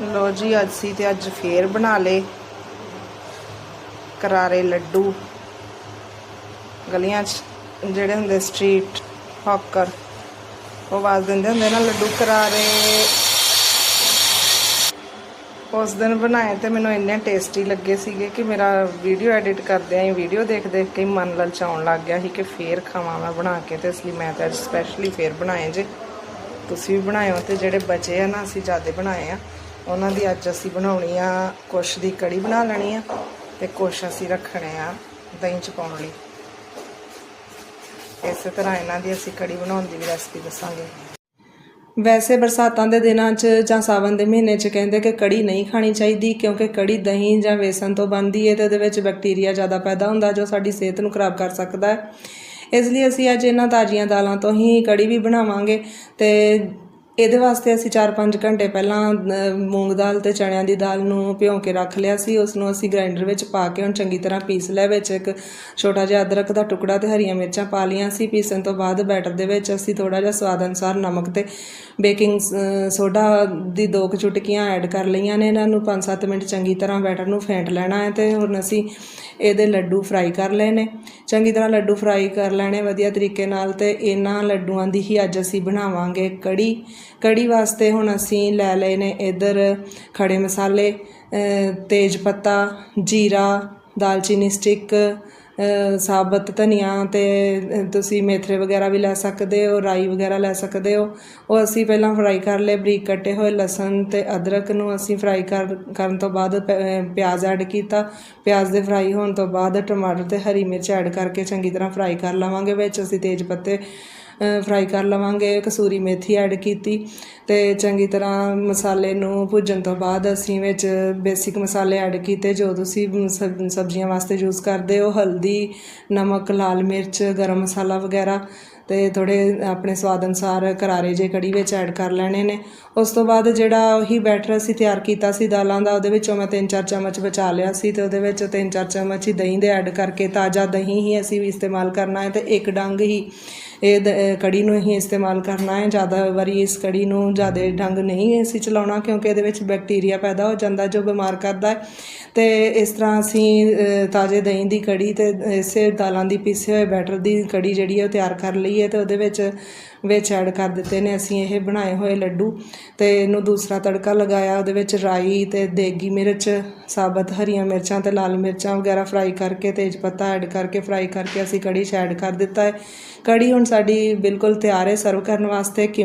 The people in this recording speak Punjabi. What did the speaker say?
ਲੋ ਜੀ, ਅੱਜ ਸੀ ਤੇ ਅੱਜ ਫੇਰ ਬਣਾ ਲੇ ਕਰਾਰੇ ਲੱਡੂ। ਗਲੀਆਂ 'ਚ ਜਿਹੜੇ ਹੁੰਦੇ ਸਟਰੀਟ ਹੌਕਰ ਉਹ ਆਵਾਜ਼ ਦਿੰਦੇ ਹੁੰਦੇ ਨਾ ਲੱਡੂ ਕਰਾਰੇ। ਉਸ ਦਿਨ ਬਣਾਏ ਤੇ ਮੈਨੂੰ ਇੰਨੇ ਟੇਸਟੀ ਲੱਗੇ ਸੀਗੇ ਕਿ ਮੇਰਾ ਵੀਡੀਓ ਐਡਿਟ ਕਰਦੇ ਆਂ ਵੀਡੀਓ ਦੇਖ ਦੇਖ ਕੇ ਮਨ ਲਲਚਾਉਣ ਲੱਗ ਗਿਆ ਸੀ ਕਿ ਫੇਰ ਖਾਵਾਂ ਮੈਂ ਬਣਾ ਕੇ ਤੇ ਇਸ ਲਈ ਮੈਂ ਤਾਂ ਅੱਜ ਸਪੈਸ਼ਲੀ ਫੇਰ ਬਣਾਏ ਜੇ। ਤੁਸੀਂ ਵੀ ਬਣਾਇਓ ਤੇ ਜਿਹੜੇ ਬਚੇ ਆ ਨਾ, ਅਸੀਂ ਜ਼ਿਆਦਾ ਬਣਾਏ ਆ। ਉਹਨਾਂ ਦੀ ਅੱਜ ਅਸੀਂ ਬਣਾਉਣੀ ਆ ਕੁਛ ਦੀ ਕੜੀ ਬਣਾ ਲੈਣੀ ਆ ਤੇ ਕੁਛ ਅਸੀਂ ਰੱਖਣੇ ਆ ਦਹੀਂ ਚ ਪਾਉਣ ਲਈ। ਇਸੇ ਤਰ੍ਹਾਂ ਇਹਨਾਂ ਦੀ ਅਸੀਂ ਕੜੀ ਬਣਾਉਣ ਦੀ ਵੀ ਰੈਸਪੀ ਦੱਸਾਂਗੇ। ਵੈਸੇ ਬਰਸਾਤਾਂ ਦੇ ਦਿਨਾਂ 'ਚ ਜਾਂ ਸਾਵਨ ਦੇ ਮਹੀਨੇ 'ਚ ਕਹਿੰਦੇ ਕਿ ਕੜੀ ਨਹੀਂ ਖਾਣੀ ਚਾਹੀਦੀ ਕਿਉਂਕਿ ਕੜੀ ਦਹੀਂ ਜਾਂ ਵੇਸਣ ਤੋਂ ਬਣਦੀ ਹੈ ਤੇ ਉਹਦੇ ਵਿੱਚ ਬੈਕਟੀਰੀਆ ਜ਼ਿਆਦਾ ਪੈਦਾ ਹੁੰਦਾ ਜੋ ਸਾਡੀ ਸਿਹਤ ਨੂੰ ਖਰਾਬ ਕਰ ਸਕਦਾ ਹੈ ਇਸ ਲਈ ਅਸੀਂ ਅੱਜ ਇਹਨਾਂ ਤਾਜ਼ੀਆਂ ਦਾਲਾਂ ਤੋਂ ਹੀ ਕੜੀ ਵੀ ਬਣਾਵਾਂਗੇ ਤੇ ਇਹਦੇ ਵਾਸਤੇ ਅਸੀਂ 4-5 ਘੰਟੇ ਪਹਿਲਾਂ ਮੂੰਗ ਦਾਲ ਤੇ ਚਣਿਆਂ ਦੀ ਦਾਲ ਨੂੰ ਭਿਉਂ ਕੇ ਰੱਖ ਲਿਆ ਸੀ। ਉਸ ਨੂੰ ਅਸੀਂ ਗ੍ਰਾਈਂਡਰ ਵਿੱਚ ਪਾ ਕੇ ਹੁਣ ਚੰਗੀ ਤਰ੍ਹਾਂ ਪੀਸ ਲਿਆ। ਵਿੱਚ ਇੱਕ ਛੋਟਾ ਜਿਹਾ ਅਦਰਕ ਦਾ ਟੁਕੜਾ ਤੇ ਹਰੀਆਂ ਮਿਰਚਾਂ ਪਾ ਲਈਆਂ ਸੀ। ਪੀਸਣ ਤੋਂ ਬਾਅਦ ਬੈਟਰ ਦੇ ਵਿੱਚ ਅਸੀਂ ਥੋੜਾ ਜਿਹਾ ਸਵਾਦ ਅਨੁਸਾਰ ਨਮਕ ਤੇ ਬੇਕਿੰਗ ਸੋਡਾ ਦੀ ਦੋ ਕੁ ਚੁਟਕੀਆਂ ਐਡ ਕਰ ਲਈਆਂ ਨੇ। ਇਹਨਾਂ ਨੂੰ 5-7 ਮਿੰਟ ਚੰਗੀ ਤਰ੍ਹਾਂ ਬੈਟਰ ਨੂੰ ਫੇਂਟ ਲੈਣਾ ਹੈ ਤੇ ਹੁਣ ਅਸੀਂ ਇਹਦੇ ਲੱਡੂ ਫਰਾਈ ਕਰ ਲਏ ਨੇ। ਚੰਗੀ ਤਰ੍ਹਾਂ ਲੱਡੂ ਫਰਾਈ ਕਰ ਲੈਣੇ ਵਧੀਆ ਤਰੀਕੇ ਨਾਲ ਤੇ ਇਹਨਾਂ ਲੱਡੂਆਂ ਦੀ ਹੀ ਅੱਜ ਅਸੀਂ ਬਣਾਵਾਂਗੇ ਕੜੀ। ਕੜੀ ਵਾਸਤੇ ਹੁਣ ਅਸੀਂ ਲੈ ਲਏ ਨੇ ਇਧਰ ਖੜੇ ਮਸਾਲੇ ਤੇਜ ਪੱਤਾ, ਜੀਰਾ, ਦਾਲਚੀਨੀ ਸਟਿਕ ਸਾਬਤ ਧਨੀਆ ਤੇ ਤੁਸੀਂ ਮੇਥਰੇ ਵਗੈਰਾ ਵੀ ਲੈ ਸਕਦੇ ਹੋ, ਰਾਈ ਵਗੈਰਾ ਲੈ ਸਕਦੇ ਹੋ। ਉਹ ਅਸੀਂ ਪਹਿਲਾਂ ਫਰਾਈ ਕਰ ਲਏ, ਬਰੀਕ ਕੱਟੇ ਹੋਏ ਲਸਣ ਤੇ ਅਦਰਕ ਨੂੰ ਅਸੀਂ ਫਰਾਈ ਕਰ, ਕਰਨ ਤੋਂ ਬਾਅਦ ਪ- ਪਿਆਜ਼ ਐਡ ਕੀਤਾ। ਪਿਆਜ਼ ਦੇ ਫਰਾਈ ਹੋਣ ਤੋਂ ਬਾਅਦ ਟਮਾਟਰ ਤੇ ਹਰੀ ਮਿਰਚ ਐਡ ਕਰਕੇ ਚੰਗੀ ਤਰ੍ਹਾਂ ਫਰਾਈ ਕਰ ਲਵਾਂਗੇ ਵਿੱਚ। ਅਸੀਂ ਤੇਜ ਪੱਤੇ ਫਰਾਈ ਕਰ ਲਵਾਂਗੇ, ਕਸੂਰੀ ਮੇਥੀ ਐਡ ਕੀਤੀ ਤੇ ਚੰਗੀ ਤਰ੍ਹਾਂ ਮਸਾਲੇ ਨੂੰ ਭੁੱਜਣ ਤੋਂ ਬਾਅਦ ਅਸੀਂ ਵਿੱਚ ਬੇਸਿਕ ਮਸਾਲੇ ਐਡ ਕੀਤੇ ਜੋ ਤੁਸੀਂ ਸਬ- ਸਬਜ਼ੀਆਂ ਵਾਸਤੇ ਯੂਜ਼ ਕਰਦੇ ਹੋ, ਹਲਦੀ, ਨਮਕ, ਲਾਲ ਮਿਰਚ, ਗਰਮ ਮਸਾਲਾ ਵਗੈਰਾ ਤੇ ਥੋੜੇ ਆਪਣੇ ਸਵਾਦ ਅਨੁਸਾਰ ਕਰਾਰੇ ਜੇ ਕੜੀ ਵਿੱਚ ਐਡ ਕਰ ਲੈਣੇ ਨੇ। ਉਸ ਤੋਂ ਬਾਅਦ ਜਿਹੜਾ ਉਹੀ ਬੈਟਰ ਅਸੀਂ ਤਿਆਰ ਕੀਤਾ ਸੀ ਦਾਲਾਂ ਦਾ, ਉਹਦੇ ਵਿੱਚੋਂ ਮੈਂ 3-4 ਚਮਚ ਬਚਾ ਲਿਆ ਸੀ ਤੇ ਉਹਦੇ ਵਿੱਚ 3-4 ਚਮਚ ਹੀ ਦਹੀਂ ਦੇ ਐਡ ਕਰਕੇ ਤਾਜ਼ਾ ਦਹੀਂ ਹੀ ਅਸੀਂ ਵੀ ਇਸਤੇਮਾਲ ਕਰਨਾ ਹੈ ਤੇ ਇੱਕ ਡੰਗ ਹੀ ਇਹ ਦ- ਕੜੀ ਨੂੰ ਹੀ ਇਸਤੇਮਾਲ ਕਰਨਾ ਹੈ। ਜ਼ਿਆਦਾ ਵਾਰੀ ਇਸ ਕੜੀ ਨੂੰ ਜ਼ਿਆਦਾ ਢੰਗ ਨਹੀਂ ਅਸੀਂ ਚਲਾਉਣਾ ਕਿਉਂਕਿ ਇਹਦੇ ਵਿੱਚ ਬੈਕਟੀਰੀਆ ਪੈਦਾ ਹੋ ਜਾਂਦਾ ਜੋ ਬਿਮਾਰ ਕਰਦਾ ਹੈ। ਤੇ ਇਸ ਤਰ੍ਹਾਂ ਅਸੀਂ ਤਾਜ਼ੇ ਦਹੀਂ ਦੀ ਕੜੀ ਤੇ ਇਸੇ ਦਾਲਾਂ ਦੀ ਪੀਸੇ ਹੋਏ ਬੈਟਰ ਦੀ ਕੜੀ ਜਿਹੜੀ ਹੈ ਉਹ ਤਿਆਰ ਕਰ ਲਈ ਹੈ ਤੇ ਉਹਦੇ ਵਿੱਚ ਵਿੱਚ ਐਡ ਕਰ ਦਿੱਤੇ ਨੇ, ਅਸੀਂ ਇਹ ਬਣਾਏ ਹੋਏ ਲੱਡੂ ਤੇ ਇਹਨੂੰ ਦੂਸਰਾ ਤੜਕਾ ਲਗਾਇਆ, ਉਹਦੇ ਵਿੱਚ ਰਾਈ ਤੇ ਦੇਗੀ ਮਿਰਚ, ਸਾਬਤ ਹਰੀਆਂ ਮਿਰਚਾਂ ਤੇ ਲਾਲ ਮਿਰਚਾਂ ਵਗੈਰਾ ਫਰਾਈ ਕਰਕੇ, ਤੇਜ ਪੱਤਾ ਐਡ ਕਰਕੇ ਫਰਾਈ ਕਰਕੇ ਅਸੀਂ ਕੜੀ 'ਚ ਐਡ ਕਰ ਦਿੱਤਾ ਹੈ। ਕੜੀ ਹੁਣ ਸਾਡੀ ਬਿਲਕੁਲ ਤਿਆਰ ਹੈ ਸਰਵ ਕਰਨ ਵਾਸਤੇ ਕਿ